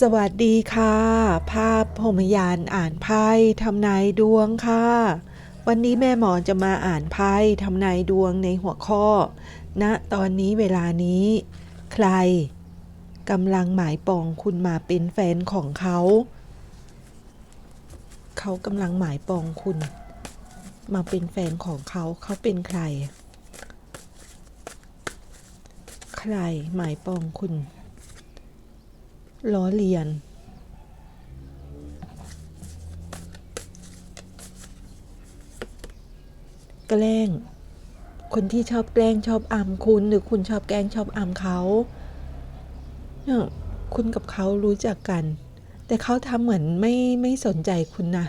สวัสดีค่ะ ภาพพรมยานอ่านไพ่ทำนายดวงค่ะ วันนี้แม่หมอจะมาอ่านไพ่ทำนายดวงในหัวข้อณตอนนี้เวลานี้ ใครกำลังหมายปองคุณมาเป็นแฟนของเขา เขากำลังหมายปองคุณ มาเป็นแฟนของเขาเขาเป็นใคร ใครหมายปองคุณ ล้อเลียน แกล้ง คนที่ชอบแกล้งชอบอำคุณหรือคุณชอบแกล้งชอบอำเขาเนี่ยคุณกับเขารู้จักกัน แต่เขาทำเหมือนไม่ไม่สนใจคุณนะ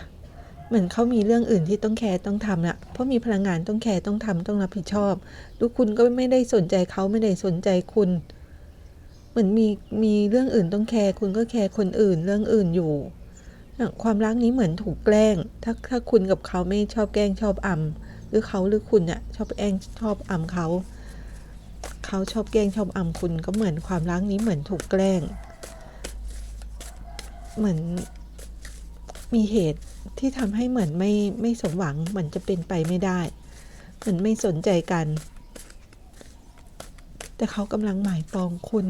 เหมือนเขามีเรื่องอื่นที่ต้องแคร์ต้องทำนะเพราะมีพลังงานต้องแคร์ต้องทำต้องรับผิดชอบดูคุณก็ไม่ได้สนใจเขาไม่ได้สนใจคุณ เหมือนมีมีเรื่องอื่นต้องแคร์คุณก็แคร์คนอื่นเรื่องอื่นอยู่ ความรักนี้เหมือนถูกแกล้ง ถ้าถ้าคุณกับเขาไม่ชอบแกล้งชอบอำหรือเขาหรือคุณอะชอบแกล้งชอบอำเขา เขาชอบแกล้งชอบอำคุณก็เหมือนความรักนี้เหมือนถูกแกล้ง เหมือนมีเหตุที่ทำให้เหมือนไม่ไม่สมหวังเหมือนจะเป็นไปไม่ได้ เหมือนไม่สนใจกัน แต่เขากำลังหมายปองคุณ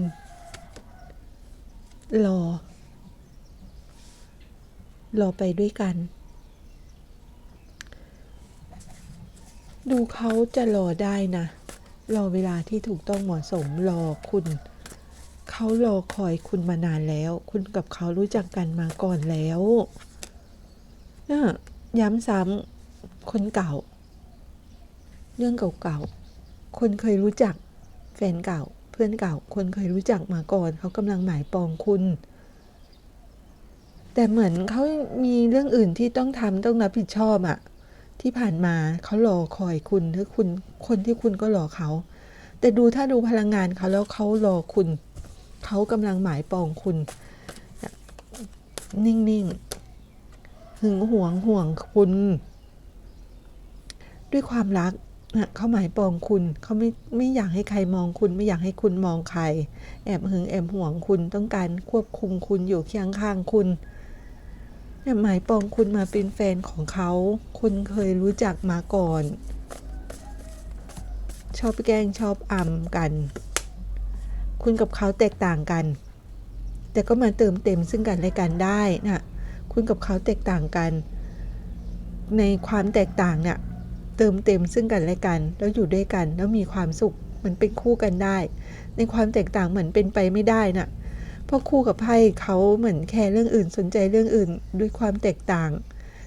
รอ รอไปด้วยกัน ดูเขาจะรอได้นะ รอเวลาที่ถูกต้องเหมาะสมรอคุณ เขารอคอยคุณมานานแล้ว คุณกับเขารู้จักกันมาก่อนแล้วนะย้ำซ้ำคนเก่า เรื่องเก่าๆ คนเคยรู้จักแฟนเก่า เพื่อนเก่าคนเคยรู้จักมาก่อนเขากำลังหมายปองคุณ แต่เหมือนเขามีเรื่องอื่นที่ต้องทำต้องรับผิดชอบอะที่ผ่านมาเขารอคอยคุณหรือคุณคนที่คุณก็รอเขา แต่ดูถ้าดูพลังงานเขาแล้วเขารอคุณ เขากำลังหมายปองคุณ นิ่งๆหึงหวงห่วงคุณ ด้วยความรัก เขาหมายปองคุณเขาไม่ไม่อยากให้ใครมองคุณ ไม่อยากให้คุณมองใคร แอบหึงแอบห่วงคุณต้องการควบคุมคุณอยู่เคียงข้างคุณเนี่ยหมายปองคุณมาเป็นแฟนของเขา คุณเคยรู้จักมาก่อน ชอบแกล้งชอบอำกัน คุณกับเขาแตกต่างกัน แต่ก็มาเติมเต็มซึ่งกันและกันได้นะคุณกับเขาแตกต่างกัน ในความแตกต่างเนี่ย เติมเต็มซึ่งกันและกัน แล้วอยู่ด้วยกัน แล้วมีความสุข มันเป็นคู่กันได้ ในความแตกต่างเหมือนเป็นไปไม่ได้น่ะเพราะคู่กับไพ่เขาเหมือนแคร์เรื่องอื่นสนใจเรื่องอื่น ด้วยความแตกต่าง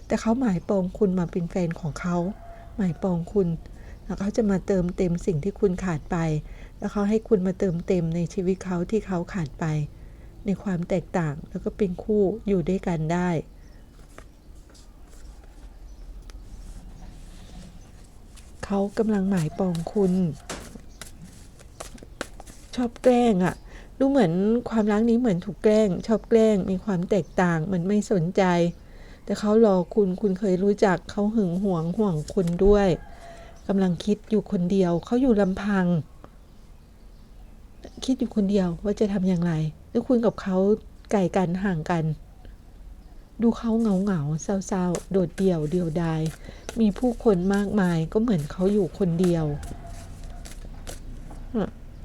แต่เขาหมายปองคุณมาเป็นแฟนของเขา หมายปองคุณแล้วเขาจะมาเติมเต็มสิ่งที่คุณขาดไป แล้วเขาให้คุณมาเติมเต็มในชีวิตเขาที่เขาขาดไป ในความแตกต่างแล้วก็เป็นคู่อยู่ด้วยกันได้ เขากำลังหมายปองคุณ ชอบแกล้งอะ่ะดูเหมือนความรักนี้เหมือนถูกแกล้ง ชอบแกล้งมีความแตกต่างเหมือนไม่สนใจ แต่เขารอคุณคุณเคยรู้จักเขาหึงหวงห่วงคุณด้วยกำลังคิดอยู่คนเดียวเขาอยู่ลำพัง คิดอยู่คนเดียวว่าจะทำอย่างไรแล้วคุณกับเขาไก่กันห่างกัน ดูเขาเหงาเหงาเศร้าๆ โดดเดี่ยวเดียวดาย มีผู้คนมากมายก็เหมือนเขาอยู่คนเดียว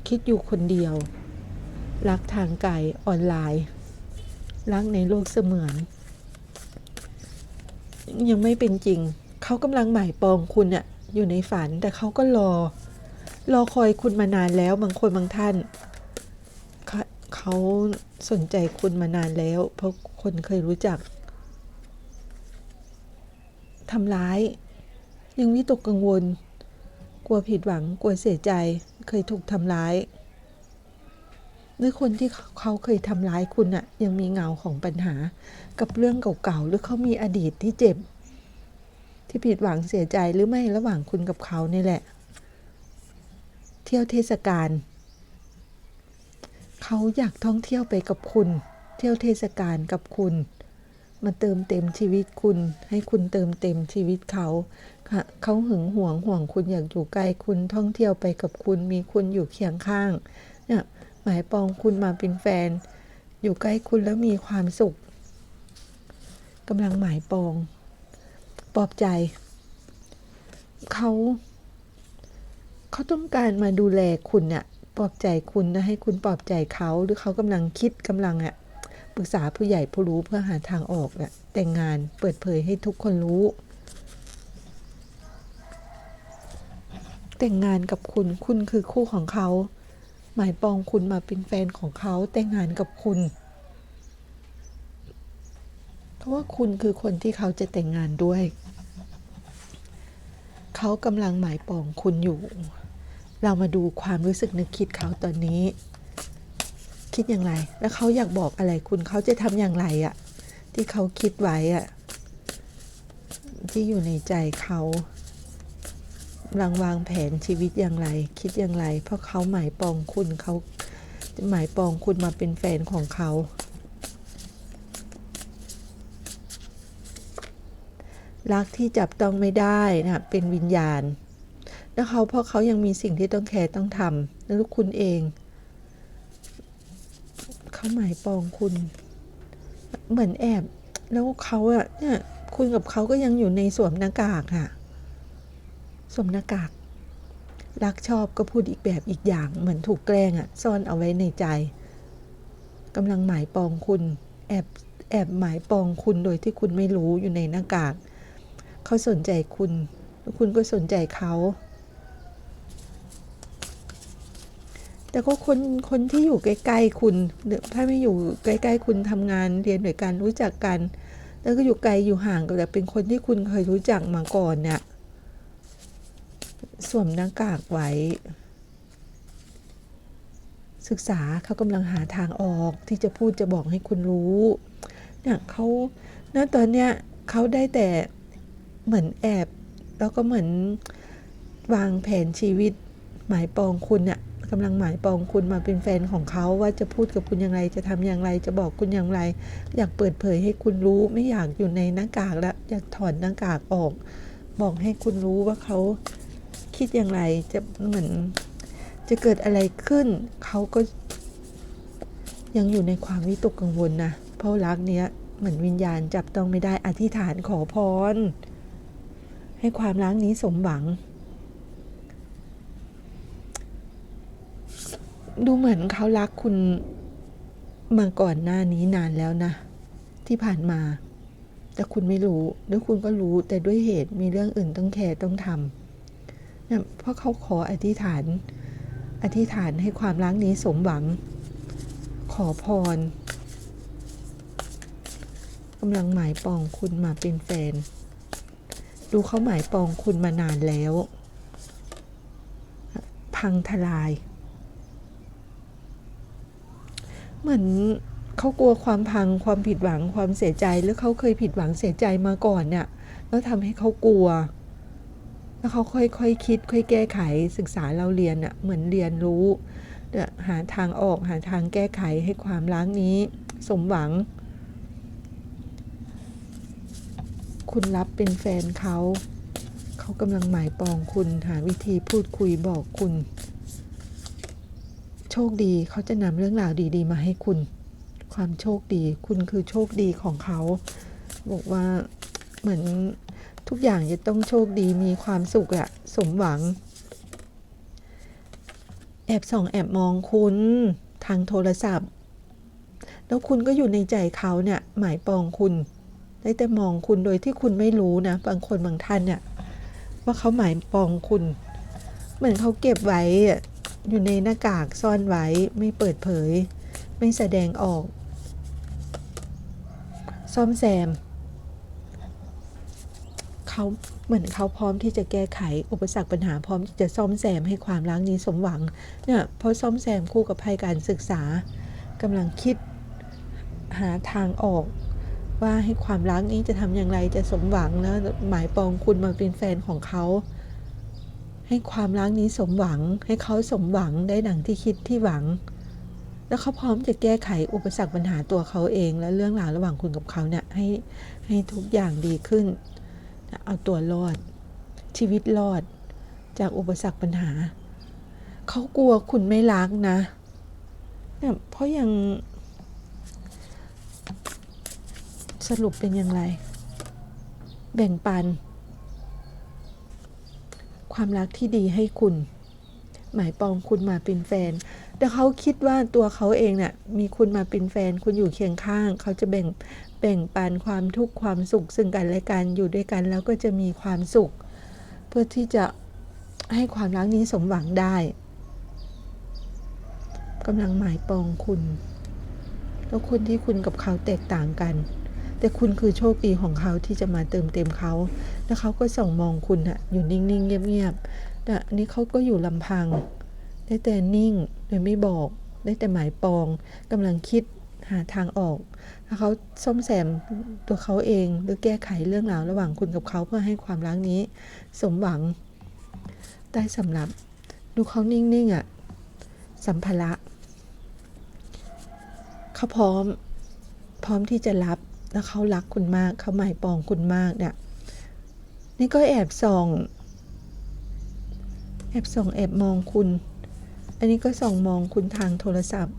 คิดอยู่คนเดียว รักทางไกลออนไลน์ รักในโลกเสมือน ยังไม่เป็นจริง เขากำลังหมายปองคุณอะอยู่ในฝันแต่เขาก็รอ รอคอยคุณมานานแล้วบางคนบางท่านเขเขาสนใจคุณมานานแล้ว เพราะคนเคยรู้จัก ทำร้าย ยังวิตกกังวล กลัวผิดหวัง กลัวเสียใจ เคยถูกทำร้าย หรือคนที่เขาเคยทำร้ายคุณอะยังมีเงาของปัญหา กับเรื่องเก่าๆ หรือเขามีอดีตที่เจ็บ ที่ผิดหวังเสียใจหรือไม่ระหว่างคุณกับเขานี่แหละ เที่ยวเทศกาลเขาอยากท่องเที่ยวไปกับคุณ เที่ยวเทศกาลกับคุณ มาเติมเต็มชีวิตคุณ ให้คุณเติมเต็มชีวิตเขาค่ะเขาหึงหวงห่วงคุณอยากอยู่ใกล้คุณท่องเที่ยวไปกับคุณมีคุณอยู่เคียงข้างเนี่ยหมายปองคุณมาเป็นแฟน อยู่ใกล้คุณแล้วมีความสุขกำลังหมายปองปลอบใจเขาเขาต้องการมาดูแลคุณเนี่ยปลอบใจคุณนะให้คุณปลอบใจเขาหรือเขากำลังคิดกำลังอะ ปรึกษาผู้ใหญ่ผู้รู้เพื่อหาทางออกอะแต่งงานเปิดเผยให้ทุกคนรู้ แต่งงานกับคุณคุณคือคู่ของเขา หมายปองคุณมาเป็นแฟนของเขาแต่งงานกับคุณ เพราะว่าคุณคือคนที่เขาจะแต่งงานด้วย เขากำลังหมายปองคุณอยู่ เรามาดูความรู้สึกนึกคิดเขาตอนนี้ คิดอย่างไร แล้วเขาอยากบอกอะไรคุณเขาจะทำอย่างไรอะที่เขาคิดไว้อะที่อยู่ในใจเขาลังวางแผนชีวิตอย่างไร คิดอย่างไร เพราะเขาหมายปองคุณเขาหมายปองคุณมาเป็นแฟนของเขา รักที่จับต้องไม่ได้นะเป็นวิญญาณ แล้วเขาเพราะเขายังมีสิ่งที่ต้องแคร์ต้องทำแล้วคุณเอง เขาหมายปองคุณ เหมือนแอบ แล้วเขาอะเนี่ยคุณกับเขาก็ยังอยู่ในสวมหน้ากากอะสวมหน้ากาก รักชอบก็พูดอีกแบบอีกอย่าง เหมือนถูกแกล้งอะซ่อนเอาไว้ในใจกำลังหมายปองคุณ แอบแอบหมายปองคุณโดยที่คุณไม่รู้อยู่ในหน้ากากเขาสนใจคุณ คุณก็สนใจเขา แต่ก็คนคนที่อยู่ใกล้ๆคุณถ้าไม่อยู่ใกล้ๆคุณทำงานเรียนด้วยกันรู้จักกัน แล้วก็อยู่ไกลอยู่ห่างก็แต่เป็นคนที่คุณเคยรู้จักมาก่อนเนี่ยสวมหน้ากากไว้ ศึกษาเขากำลังหาทางออกที่จะพูดจะบอกให้คุณรู้เนี่ยเขาณตอนเนี้ยเขาได้แต่เหมือนแอบ แล้วก็เหมือนวางแผนชีวิตหมายปองคุณเนี่ย กำลังหมายปองคุณมาเป็นแฟนของเขาว่าจะพูดกับคุณอย่างไร จะทำอย่างไร จะบอกคุณอย่างไร อยากเปิดเผยให้คุณรู้ไม่อยากอยู่ในหน้ากากแล้วอยากถอนหน้ากากออก บอกให้คุณรู้ว่าเขาคิดอย่างไรจะเหมือน จะเกิดอะไรขึ้น เขาก็ ยังอยู่ในความวิตกกังวลนะเพราะรักเนี้ยเหมือนวิญญาณจับต้องไม่ได้อธิษฐานขอพรให้ความรักนี้สมหวัง ดูเหมือนเขารักคุณมาก่อนหน้านี้นานแล้วนะ ที่ผ่านมา แต่คุณไม่รู้แล้วคุณก็รู้แต่ด้วยเหตุมีเรื่องอื่นต้องแคร์ต้องทำเนี่ยเพราะเขาขออธิษฐาน อธิษฐานให้ความรักนี้สมหวัง ขอพรกำลังหมายปองคุณมาเป็นแฟน ดูเขาหมายปองคุณมานานแล้ว พังทลาย เหมือนเขากลัวความพังความผิดหวังความเสียใจหรือเขาเคยผิดหวังเสียใจมาก่อนเนี่ยแล้วทำให้เขากลัว แล้วเขาค่อยๆคคิด ค่อยแก้ไขศึกษาเราเรียนอะเหมือนเรียนรู้เนี่ยหาทางออกหาทางแก้ไขให้ความรักนี้ สมหวัง คุณรับเป็นแฟนเขา เขากำลังหมายปองคุณหาวิธีพูดคุยบอกคุณ โชคดีเขาจะนำเรื่องราวดี ๆ มาให้คุณ ความโชคดี คุณคือโชคดีของเขา บอกว่าเหมือนทุกอย่างจะต้องโชคดีมีความสุขอะสมหวัง แอบส่องแอบมองคุณทางโทรศัพท์ แล้วคุณก็อยู่ในใจเขาเนี่ยหมายปองคุณได้แต่มองคุณโดยที่คุณไม่รู้นะ บางคนบางท่านเนี่ยว่าเขาหมายปองคุณ เหมือนเขาเก็บไว้ อยู่ในหน้ากากซ่อนไว้ไม่เปิดเผย ไม่แสดงออก ซ่อมแซม เขาเหมือนเขาพร้อมที่จะแก้ไขอุปสรรคปัญหาพร้อมที่จะซ่อมแซมให้ความรักนี้สมหวังเนี่ยเพราะซ่อมแซมคู่กับภัยการศึกษากำลังคิดหาทางออกว่าให้ความรักนี้จะทำอย่างไรจะสมหวังแล้วหมายปองคุณมาเป็นแฟนของเขา ให้ความรักนี้สมหวัง ให้เขาสมหวังได้ดังที่คิดที่หวัง แล้วเขาพร้อมจะแก้ไขอุปสรรคปัญหาตัวเขาเอง และเรื่องราวระหว่างคุณกับเขาเนี่ยให้ให้ทุกอย่างดีขึ้น เอาตัวรอด ชีวิตรอด จากอุปสรรคปัญหา เขากลัวคุณไม่รักนะเนี่ยเพราะยังสรุปเป็นอย่างไร แบ่งปัน ความรักที่ดีให้คุณ หมายปองคุณมาเป็นแฟน แต่เขาคิดว่าตัวเขาเองเนี่ยมีคุณมาเป็นแฟน คุณอยู่เคียงข้าง เขาจะแบ่งแบ่งปันความทุกข์ความสุข ซึ่งกันและกันอยู่ด้วยกันแล้วก็จะมีความสุข เพื่อที่จะให้ความรักนี้สมหวังได้กำลังหมายปองคุณ แล้วคนที่คุณกับเขาแตกต่างกัน แต่คุณคือโชคดีของเขาที่จะมาเติมเต็มเขา แล้วเขาก็ส่องมองคุณอะอยู่นิ่งๆ เงียบๆแต่อันนี้เขาก็อยู่ลำพัง ได้แต่นิ่งโดยไม่บอก ได้แต่หมายปองกำลังคิดหาทางออกถ้าเขาซ่อมแซมตัวเขาเองหรือแก้ไขเรื่องราวระหว่างคุณกับเขาเพื่อให้ความรักนี้ สมหวังได้สำหรับ ดูเขานิ่งๆอะสัมภาระเขาพร้อม พร้อมที่จะรับ แล้วเขารักคุณมากเขาหมายปองคุณมากเนี่ยนี่ก็แอบส่อง แอบส่องแอบมองคุณ อันนี้ก็ส่องมองคุณทางโทรศัพท์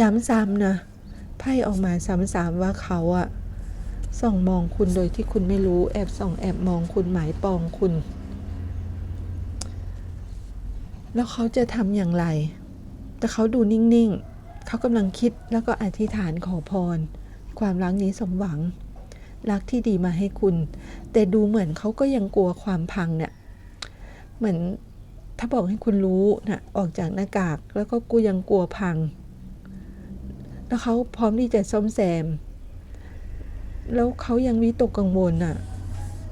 ย้ำซ้ำนะไพ่ออกมาซ้ำๆว่าเขาอะส่องมองคุณโดยที่คุณไม่รู้แอบส่องแอบมองคุณหมายปองคุณ แล้วเขาจะทำอย่างไร แต่เขาดูนิ่งๆ เขากำลังคิดแล้วก็อธิษฐานขอพร ความรักนี้สมหวัง รักที่ดีมาให้คุณ แต่ดูเหมือนเขาก็ยังกลัวความพังเนี่ยเหมือนถ้าบอกให้คุณรู้นะออกจากหน้ากากแล้วก็กูยังกลัวพัง แล้วเขาพร้อมที่จะซ่อมแซม แล้วเขายังวิตกกังวลน่ะ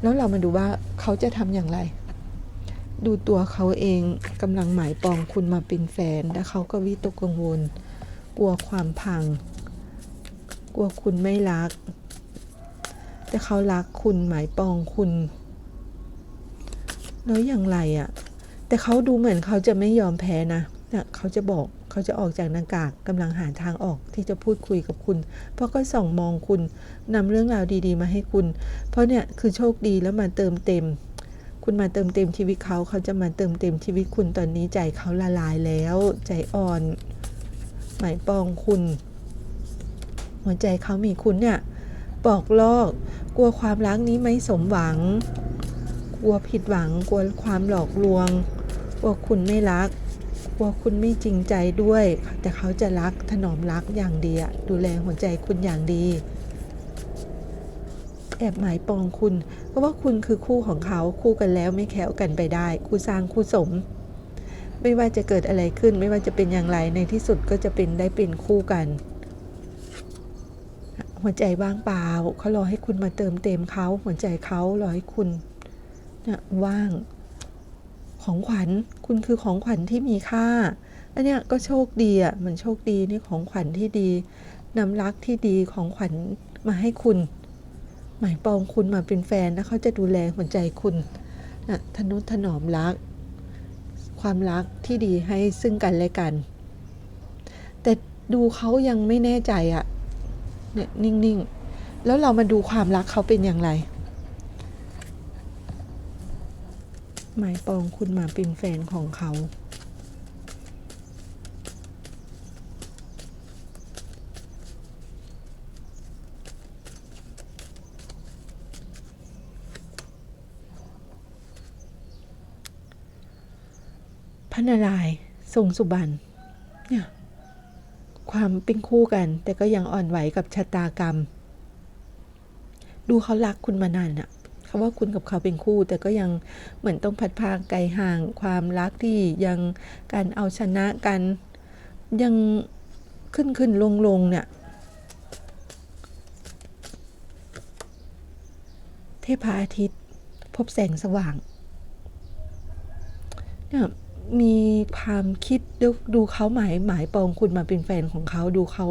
แล้วเรามาดูว่าเขาจะทำอย่างไร ดูตัวเขาเองกำลังหมายปองคุณมาเป็นแฟนแล้วเขาก็วิตกกังวล กลัวความพัง กลัวคุณไม่รัก แต่เขารักคุณหมายปองคุณแล้วอย่างไรอะ่ะ แต่เขาดูเหมือนเขาจะไม่ยอมแพ้นะเนี่ยเขาจะบอกเขาจะออกจากหน้ากากกำลังหาทางออกที่จะพูดคุยกับคุณ เพราะก็ส่องมองคุณนำเรื่องราวดีๆ มาให้คุณ เพราะเนี่ยคือโชคดีแล้วมาเติมเต็ม คุณมาเติมเต็มชีวิตเขาเขาจะมาเติมเต็มชีวิตคุณตอนนี้ใจเขาละลายแล้ว ใจอ่อน หมายปองคุณ หัวใจเขามีคุณเนี่ยปอกลอกกลัวความรักนี้ไม่สมหวัง กลัวผิดหวัง กลัวความหลอกลวง กลัวคุณไม่รัก กลัวคุณไม่จริงใจด้วย แต่เขาจะรักถนอมรักอย่างดีอะดูแลหัวใจคุณอย่างดี แอบหมายปองคุณ เพราะว่าคุณคือคู่ของเขาคู่กันแล้วไม่แข็วกันไปได้ คู่สร้างคู่สม ไม่ว่าจะเกิดอะไรขึ้น ไม่ว่าจะเป็นอย่างไรในที่สุดก็จะเป็นได้เป็นคู่กัน หัวใจว่างเปล่าเขารอให้คุณมาเติมเต็มเขาหัวใจเขารอให้คุณเนี่ยว่าง ของขวัญคุณคือของขวัญที่มีค่าอันเนี้ยก็โชคดีอะมันโชคดีนี่ของขวัญที่ดีน้ำรักที่ดีของขวัญมาให้คุณ หมายปองคุณมาเป็นแฟนแล้วเขาจะดูแลหัวใจคุณนะทนุถนอมรัก ความรักที่ดีให้ซึ่งกันและกัน แต่ดูเขายังไม่แน่ใจอะ เนี่ยนิ่งๆ แล้วเรามาดูความรักเขาเป็นอย่างไร หมายปองคุณมาเป็นแฟนของเขาพระนารายณ์ทรงสุบรรณเนี่ย ความเป็นคู่กัน แต่ก็ยังอ่อนไหวกับชะตากรรม ดูเขารักคุณมานานอะเขาว่าคุณกับเขาเป็นคู่ แต่ก็ยังเหมือนต้องพัดพาไกลห่าง ความรักที่ยังการเอาชนะกันยังขึ้นขึ้นลงลงเนี่ยเทพอาทิตย์ พบแสงสว่างเนี่ย มีความคิดดูดูเขาหมายหมายปองคุณมาเป็นแฟนของเขาดูเขา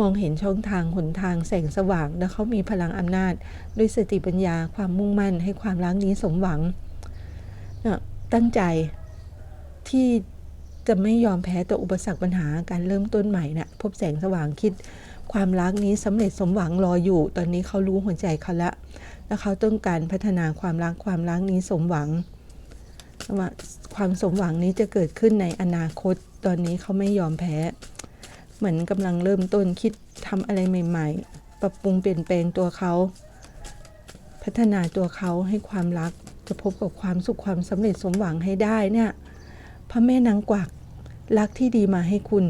มองเห็นช่องทางหนทางแสงสว่าง แล้วเขามีพลังอำนาจ ด้วยสติปัญญาความมุ่งมั่นให้ความรักนี้สมหวังนี่ยตั้งใจที่จะไม่ยอมแพ้ต่ออุปสรรคปัญหาการเริ่มต้นใหม่นะ่ะพบแสงสว่างคิด ความรักนี้สำเร็จสมหวังรออยู่ ตอนนี้เขารู้หัวใจเขาละ แล้วเขาต้องการพัฒนาความรักความรักนี้สมหวัง ความสมหวังนี้จะเกิดขึ้นในอนาคต ตอนนี้เขาไม่ยอมแพ้ เหมือนกำลังเริ่มต้นคิดทำอะไรใหม่ ๆ ปรับปรุงเปลี่ยนแปลงตัวเขา พัฒนาตัวเขาให้ความรัก จะพบกับความสุขความสำเร็จสมหวังให้ได้เนี่ย พระแม่นางกวักรักที่ดีมาให้คุณ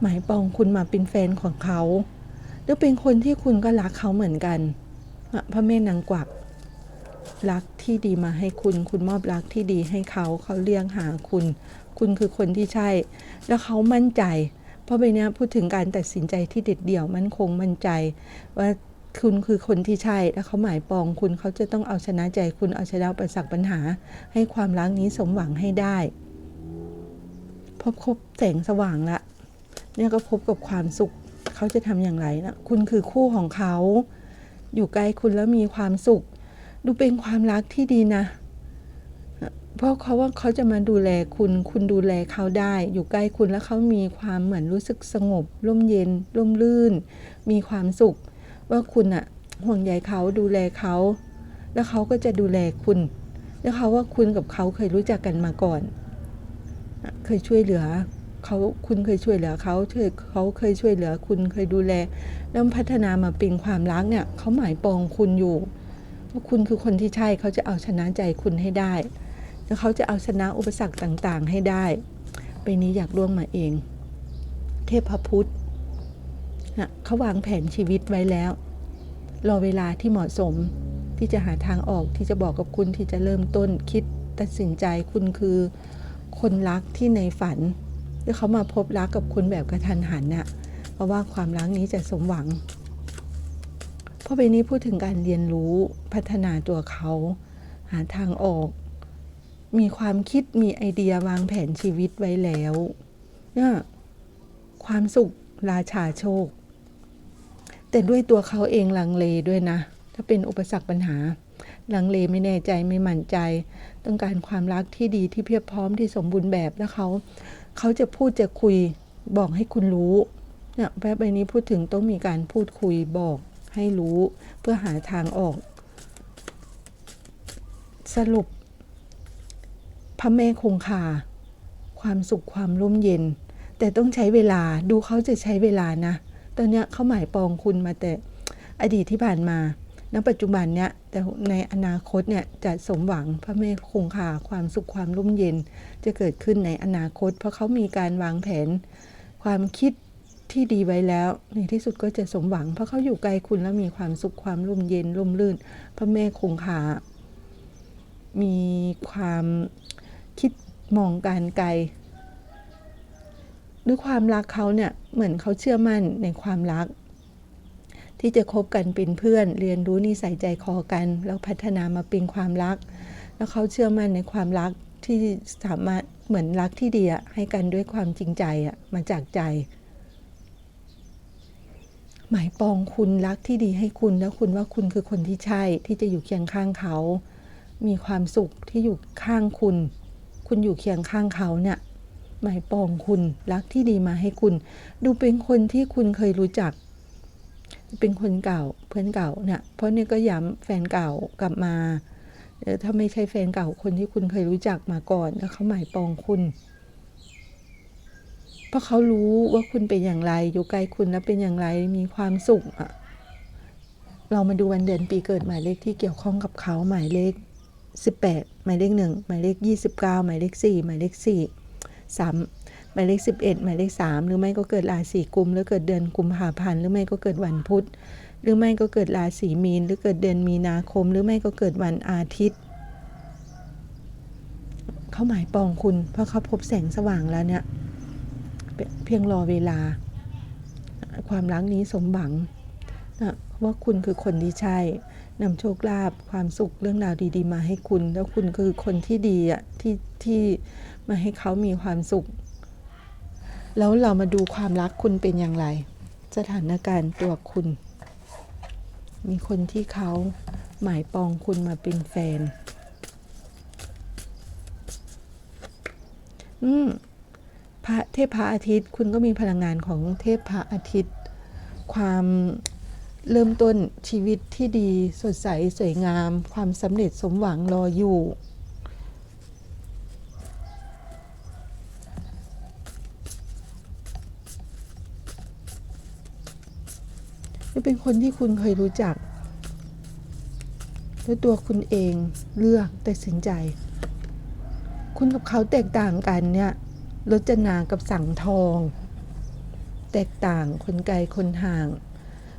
หมายปองคุณมาเป็นแฟนของเขา หรือเป็นคนที่คุณก็รักเขาเหมือนกันพระแม่นางกวัก รักที่ดีมาให้คุณ คุณมอบรักที่ดีให้เขาเขาเลี้ยงหาคุณ คุณคือคนที่ใช่ แล้วเขามั่นใจ เพราะใบเนี้ยพูดถึงการตัดสินใจที่เด็ดเดี่ยวมั่นคงมั่นใจ ว่าคุณคือคนที่ใช่ แล้วเขาหมายปองคุณเขาจะต้องเอาชนะใจคุณเอาชนะประสักปัญหา ให้ความรักนี้สมหวังให้ได้ พบครบแสงสว่างละเนี่ยก็พบกับความสุขเขาจะทำอย่างไรนะคุณคือคู่ของเขา อยู่ใกล้คุณแล้วมีความสุข ดูเป็นความรักที่ดีนะ เพราะเขาว่าเขาจะมาดูแลคุณ คุณดูแลเขาได้ อยู่ใกล้คุณแล้วเขามีความเหมือนรู้สึกสงบ ร่มเย็น ร่มรื่น มีความสุข ว่าคุณอะห่วงใยเขาดูแลเขา แล้วเขาก็จะดูแลคุณ แล้วเขาว่าคุณกับเขาเคยรู้จักกันมาก่อน เคยช่วยเหลือเขาคุณเคยช่วยเหลือเขาช่วยเขาเคยช่วยเหลือ คุณเคยดูแล แล้วพัฒนามาเป็นความรักเนี่ยเขาหมายปองคุณอยู่ คุณคือคนที่ใช่เขาจะเอาชนะใจคุณให้ได้ แล้วเขาจะเอาชนะอุปสรรคต่างๆ ให้ได้ ไปนี้อยากล่วงมาเอง เทพพุทธนะเขาวางแผนชีวิตไว้แล้ว รอเวลาที่เหมาะสมที่จะหาทางออกที่จะบอกกับคุณที่จะเริ่มต้นคิดตัดสินใจคุณคือคนรักที่ในฝันแล้วเขามาพบรักกับคุณแบบกระทันหันน่ะเพราะว่าความรักนี้จะสมหวัง พราะใบนี้พูดถึงการเรียนรู้พัฒนาตัวเขา หาทางออก มีความคิดมีไอเดียวางแผนชีวิตไว้แล้วเนี่ยความสุขราชาโชค แต่ด้วยตัวเขาเองลังเลด้วยนะ ถ้าเป็นอุปสรรคปัญหา ลังเลไม่แน่ใจไม่มั่นใจ ต้องการความรักที่ดีที่เพียบพร้อมที่สมบูรณ์แบบแล้วเขา เขาจะพูดจะคุยบอกให้คุณรู้เนี่ยแบบนี้พูดถึงต้องมีการพูดคุยบอก ให้รู้เพื่อหาทางออก สรุป พระแม่คงคา ความสุขความร่มเย็น แต่ต้องใช้เวลาดูเขาจะใช้เวลานะ ตอนนี้เขาหมายปองคุณมาแต่อดีตที่ผ่านมาณปัจจุบันเนี้ยแต่ในอนาคตเนี่ยจะสมหวังพระแม่คงคาความสุขความร่มเย็น จะเกิดขึ้นในอนาคต เพราะเขามีการวางแผน ความคิด ที่ดีไว้แล้ว ในที่สุดก็จะสมหวัง เพราะเขาอยู่ไกลคุณแล้วมีความสุขความร่มเย็นร่มรื่น พระแม่คงคา มีความคิดมองการไกลด้วยความรักเขาเนี่ยเหมือนเขาเชื่อมั่นในความรัก ที่จะคบกันเป็นเพื่อน เรียนรู้นิสัยใจคอกัน แล้วพัฒนามาเป็นความรัก แล้วเขาเชื่อมั่นในความรักที่สามารถเหมือนรักที่ดีอะให้กันด้วยความจริงใจอะมาจากใจ หมายปองคุณรักที่ดีให้คุณแล้วคุณว่าคุณคือคนที่ใช่ที่จะอยู่เคียงข้างเขา มีความสุขที่อยู่ข้างคุณ คุณอยู่เคียงข้างเขาเนี่ยหมายปองคุณรักที่ดีมาให้คุณ ดูเป็นคนที่คุณเคยรู้จัก เป็นคนเก่าเพื่อนเก่าเนี่ยเพราะเนี่ยก็ย้ำแฟนเก่ากลับมาถ้าไม่ใช่แฟนเก่าคนที่คุณเคยรู้จักมาก่อนแล้วเขาหมายปองคุณ ราะเขารู้ว่าคุณเป็นอย่างไร อยู่ไกล้คุณแล้วเป็นอย่างไรมีความสุขอะเรามาดูวันเดือนปีเกิดหมายเลขที่เกี่ยวข้องกับเขาหมายเลข 18 หมายเลขหนึ่งหมายเลข 29 หมายเลข 4 หมายเลข 4 3 หมายเลข 11 หมายเลข 3 หรือไม่ก็เกิดราศีกุมหรือเกิดเดือนกุมภาพันธ์หรือไม่ก็เกิดวันพุธหรือไม่ก็เกิดราศีมีน หรือเกิดเดือนมีนาคม หรือไม่ก็เกิดวันอาทิตย์ เขาหมายปองคุณ เพราะเขาพบแสงสว่างแล้วเนี่ย เพียงรอเวลา ความรักนี้สมหวังนะว่าคุณคือคนที่ใช่นำโชคลาภความสุขเรื่องราวดี ๆ มาให้คุณ แล้วคุณคือคนที่ดีอะที่ที่มาให้เขามีความสุข แล้วเรามาดูความรักคุณเป็นอย่างไร สถานการณ์ตัวคุณ มีคนที่เขาหมายปองคุณมาเป็นแฟน อืม พระเทพพระอาทิตย์ คุณก็มีพลังงานของเทพพระอาทิตย์ ความเริ่มต้นชีวิตที่ดีสดใสสวยงาม ความสำเร็จสมหวังรออยู่คหรือเป็นคนที่คุณเคยรู้จักแล้วตัวคุณเองเลือกตัดสินใจ คุณกับเขาแตกต่างกันเนี่ย รจนากับสังทอง แตกต่างคนไกลคนห่าง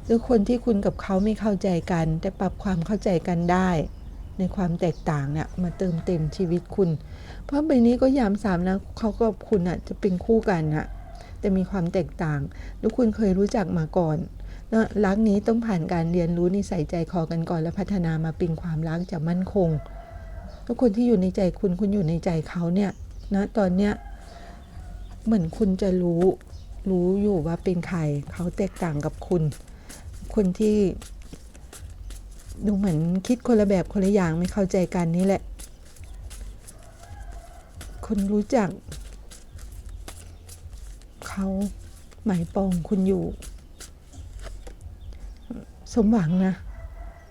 หรือคนที่คุณกับเขาไม่เข้าใจกัน แต่ปรับความเข้าใจกันได้ ในความแตกต่างเนี่ยมาเติมเต็มชีวิตคุณ เพราะใบนี้ก็ยามสามนะเขากับคุณอะจะเป็นคู่กันอะแต่มีความแตกต่างแล้วคุณเคยรู้จักมาก่อนแล้วรักนี้ต้องผ่านการเรียนรู้นิสัยใจคอกันก่อน แล้วพัฒนามาเป็นความรักจะมั่นคงแล้วคนที่อยู่ในใจคุณคุณอยู่ในใจเขาเนี่ยนะตอนเนี้ย เหมือนคุณจะรู้ รู้อยู่ว่าเป็นใคร เขาแตกต่างกับคุณ คนที่ดูเหมือนคิดคนละแบบคนละอย่างไม่เข้าใจกันนี่แหละคนรู้จัก เขาหมายปองคุณอยู่ สมหวังนะ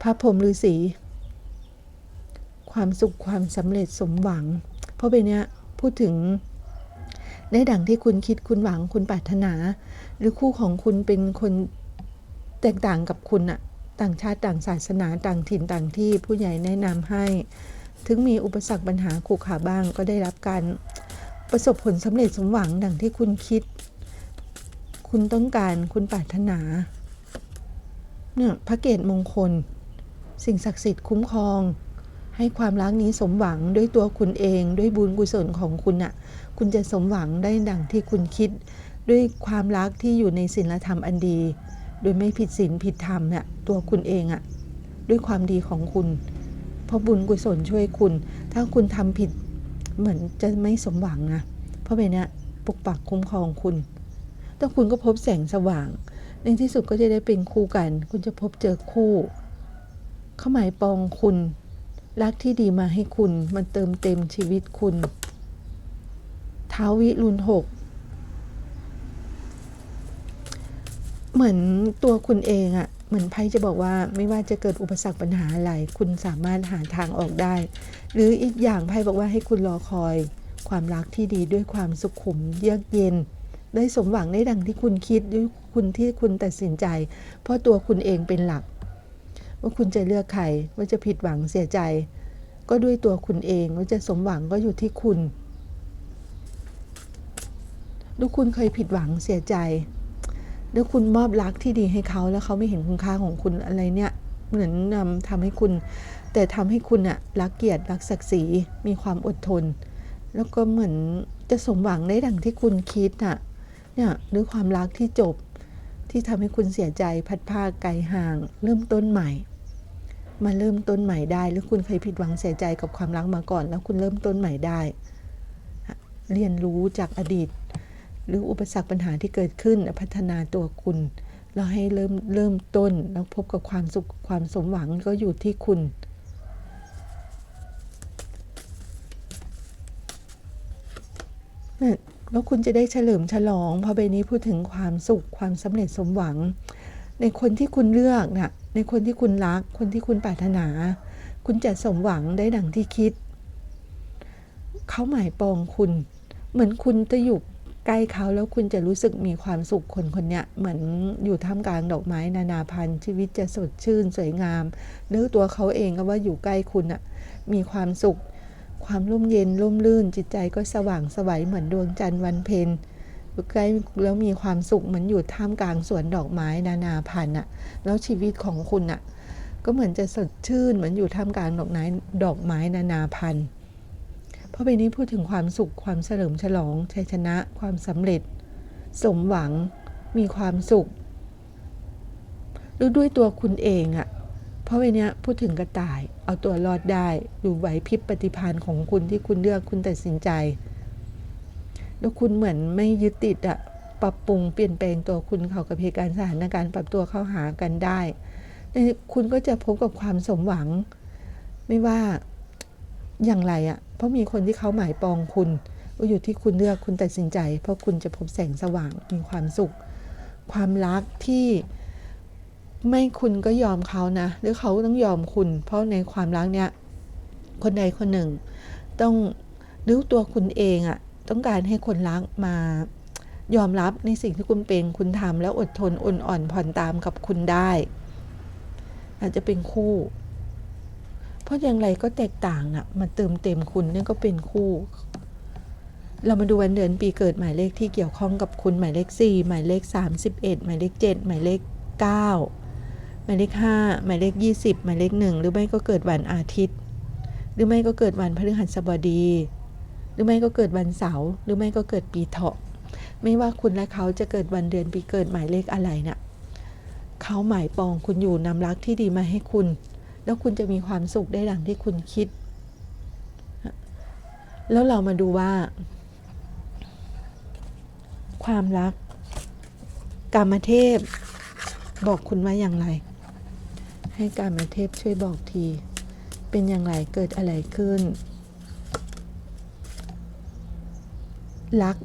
พระพรหมฤาษีความสุขความสำเร็จสมหวัง เพราะเป็นเนี้ยพูดถึง ได้ดังที่คุณคิดคุณหวังคุณปรารถนา หรือคู่ของคุณเป็นคนแตกต่างกับคุณอะต่างชาติต่างศาสนาต่างถิ่นต่างที่ผู้ใหญ่แนะนำให้ ถึงมีอุปสรรคปัญหาขรุขระบ้างก็ได้รับการประสบผลสำเร็จสมหวังดังที่คุณคิด คุณต้องการคุณปรารถนาเนี่ยพระเกตมงคล สิ่งศักดิ์สิทธิ์คุ้มครอง ให้ความรักนี้สมหวังด้วยตัวคุณเองด้วยบุญกุศลของคุณอะคุณจะสมหวังได้ดังที่คุณคิด ด้วยความรักที่อยู่ในศีลธรรมอันดี โดยไม่ผิดศีลผิดธรรมเนี่ยตัวคุณเองอะด้วยความดีของคุณ เพราะบุญกุศลช่วยคุณ ถ้าคุณทำผิดเหมือนจะไม่สมหวังนะเพราะไปเนี่ยปกปักคุ้มครองคุณแต่คุณก็พบแสงสว่าง ในที่สุดก็จะได้เป็นคู่กัน คุณจะพบเจอคู่ เข้าหมายปองคุณ รักที่ดีมาให้คุณ มันเติมเต็มชีวิตคุณท้าวิรุณหกเหมือนตัวคุณเองอะเหมือนไพ่จะบอกว่าไม่ว่าจะเกิดอุปสรรคปัญหาอะไร คุณสามารถหาทางออกได้ หรืออีกอย่างไพ่บอกว่าให้คุณรอคอย ความรักที่ดีด้วยความสุขุมเยือกเย็น ได้สมหวังได้ดังที่คุณคิดด้วยคุณที่คุณตัดสินใจ เพราะตัวคุณเองเป็นหลัก ว่าคุณจะเลือกใครว่าจะผิดหวังเสียใจ ก็ด้วยตัวคุณเองว่าจะสมหวังก็อยู่ที่คุณดูคุณเคยผิดหวังเสียใจแล้วคุณมอบรักที่ดีให้เขาแล้วเขาไม่เห็นคุณค่าของคุณอะไรเนี่ย เหมือนนำทำให้คุณ แต่ทำให้คุณอะรักเกียรติรักศักดิ์ศรีมีความอดทน แล้วก็เหมือนจะสมหวังได้ดังที่คุณคิดอะเนี่ยด้วยความรักที่จบที่ทำให้คุณเสียใจพัดผ้าไกลห่าง เริ่มต้นใหม่ มาเริ่มต้นใหม่ได้ หรือคุณเคยผิดหวังเสียใจกับความรักมาก่อน แล้วคุณเริ่มต้นใหม่ได้ เรียนรู้จากอดีต หรืออุปสรรคปัญหาที่เกิดขึ้นพัฒนาตัวคุณแล้วให้เริ่มเริ่มต้นแล้วพบกับความสุขความสมหวังก็อยู่ที่คุณ แล้วคุณจะได้เฉลิมฉลองพราะใบนี้พูดถึงความสุขความสำเร็จสมหวัง ในคนที่คุณเลือกน่ะ ในคนที่คุณรัก คนที่คุณปรารถนา คุณจะสมหวังได้ดังที่คิด เขาหมายปองคุณ เหมือนคุณจะอยู่ใกล้เขาแล้วคุณจะรู้สึกมีความสุขคนคนเนี้ยเหมือนอยู่ท่ามกลางดอกไม้นานาพันธุ์ชีวิตจะสดชื่นสวยงามหรือตัวเขาเองก็ว่าอยู่ใกล้คุณอะมีความสุข ความร่มเย็นร่มรื่นจิตใจก็สว่างสวัยเหมือนดวงจันทร์วันเพ็ญ อยู่ใกล้แล้วมีความสุขเหมือนอยู่ท่ามกลางสวนดอกไม้นานาพันธุ์อะแล้วชีวิตของคุณอะก็เหมือนจะสดชื่นเหมือนอยู่ท่ามกลางดอกไม้ดอกไม้นานาพันธุ์เพราะใบนี้พูดถึงความสุขความเฉลิมฉลองชัยชนะ ความสำเร็จ สมหวังมีความสุขรู้ด้วยตัวคุณเองอะเพราะใบนี้พูดถึงกระต่าย เอาตัวรอดได้ ดูไหวพริบปฏิภาณของคุณที่คุณเลือกคุณตัดสินใจ แล้วคุณเหมือนไม่ยึดติดอะปรับปรุงเปลี่ยนแปลงตัวคุณเข้ากับเหตุการณ์สถานการณ์ปรับตัวเข้าหากันได้คุณก็จะพบกับความสมหวัง ไม่ว่าอย่างไรอะเพราะมีคนที่เขาหมายปองคุณก็อยู่ที่คุณเลือกคุณตัดสินใจ เพราะคุณจะพบแสงสว่างมีความสุข ความรักที่ไม่คุณก็ยอมเขานะ หรือเขาต้องยอมคุณ เพราะในความรักเนี้ยคนใดคนหนึ่ง ต้องรู้ตัวคุณเองอะ ต้องการให้คนรักมายอมรับในสิ่งที่คุณเป็นคุณทำแล้วอดทนอ่อนอ่อนผ่อนตามกับคุณได้ อาจจะเป็นคู่ เพราะอย่างไรก็แตกต่างน่ะมาเติมเต็มคุณนี่ก็เป็นคู่ เรามาดูวันเดือนปีเกิดหมายเลขที่เกี่ยวข้องกับคุณหมายเลข 4 หมายเลข 31 หมายเลข 7 หมายเลข 9 หมายเลข 5 หมายเลข 20 หมายเลข 1 หรือไม่ก็เกิดวันอาทิตย์ หรือไม่ก็เกิดวันพฤหัสบดี หรือไม่ก็เกิดวันเสาร์หรือไม่ก็เกิดปีเถาะ ไม่ว่าคุณและเขาจะเกิดวันเดือนปีเกิดหมายเลขอะไรน่ะเขาหมายปองคุณอยู่นำรักที่ดีมาให้คุณ แล้วคุณจะมีความสุขได้ดังที่คุณคิด แล้วเรามาดูว่า ความรัก กามเทพ บอกคุณว่าอย่างไร ให้กามเทพช่วยบอกที เป็นอย่างไรเกิดอะไรขึ้น รัก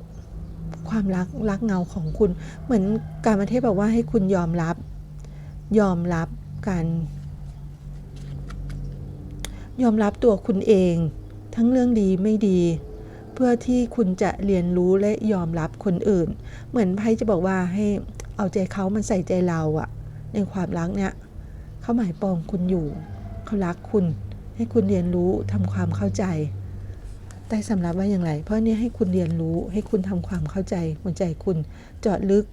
ความรักรักเงาของคุณ เหมือนการมาเทศบอกว่าให้คุณยอมรับ ยอมรับการยอมรับตัวคุณเอง ทั้งเรื่องดีไม่ดี เพื่อที่คุณจะเรียนรู้และยอมรับคนอื่น เหมือนไพ่จะบอกว่าให้เอาใจเขามันใส่ใจเราอะในความรักเนี่ยเขาหมายปองคุณอยู่เขารักคุณ ให้คุณเรียนรู้ทำความเข้าใจ ใต้สำรับว่าอย่างไร เพราะนี่ให้คุณเรียนรู้ให้คุณทำความเข้าใจหัวใจคุณเจาะลึก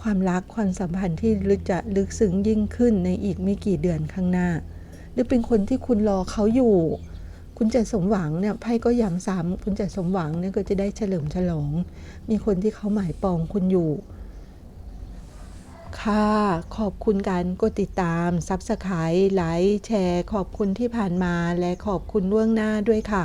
ความรักความสัมพันธ์ที่ลึกจะลึกซึ้งยิ่งขึ้นในอีกไม่กี่เดือนข้างหน้า หรือเป็นคนที่คุณรอเขาอยู่ คุณจะสมหวังเนี่ยไพ่ก็ย้ำซ้ำคุณจะสมหวังเนี่ยก็จะได้เฉลิมฉลอง มีคนที่เขาหมายปองคุณอยู่ ค่ะขอบคุณการกดติดตามซับสไครต์ไลค์แชร์ ขอบคุณที่ผ่านมาและขอบคุณล่วงหน้าด้วยค่ะ